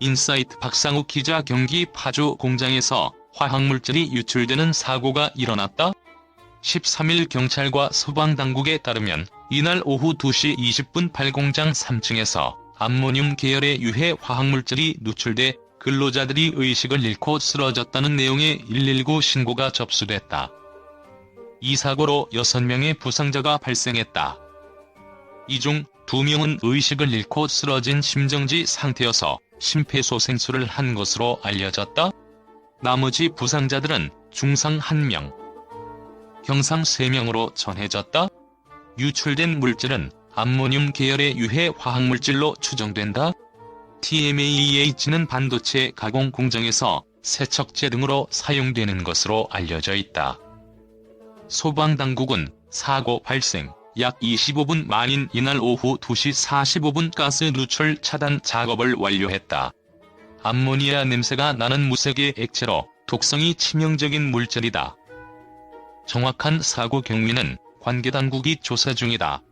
인사이트 박상욱 기자 경기 파주 공장에서 화학물질이 유출되는 사고가 일어났다. 13일 경찰과 소방당국에 따르면 이날 오후 2시 20분 발공장 3층에서 암모늄 계열의 유해 화학물질이 누출돼 근로자들이 의식을 잃고 쓰러졌다는 내용의 119 신고가 접수됐다. 이 사고로 6명의 부상자가 발생했다. 이 중 2명은 의식을 잃고 쓰러진 심정지 상태여서 심폐소생술을 한 것으로 알려졌다. 나머지 부상자들은 중상 1명, 경상 3명으로 전해졌다. 유출된 물질은 암모늄 계열의 유해 화학물질로 추정된다. TMAEH는 반도체 가공 공정에서 세척제 등으로 사용되는 것으로 알려져 있다. 소방당국은 사고 발생 약 25분 만인 이날 오후 2시 45분 가스 누출 차단 작업을 완료했다. 암모니아 냄새가 나는 무색의 액체로 독성이 치명적인 물질이다. 정확한 사고 경위는 관계 당국이 조사 중이다.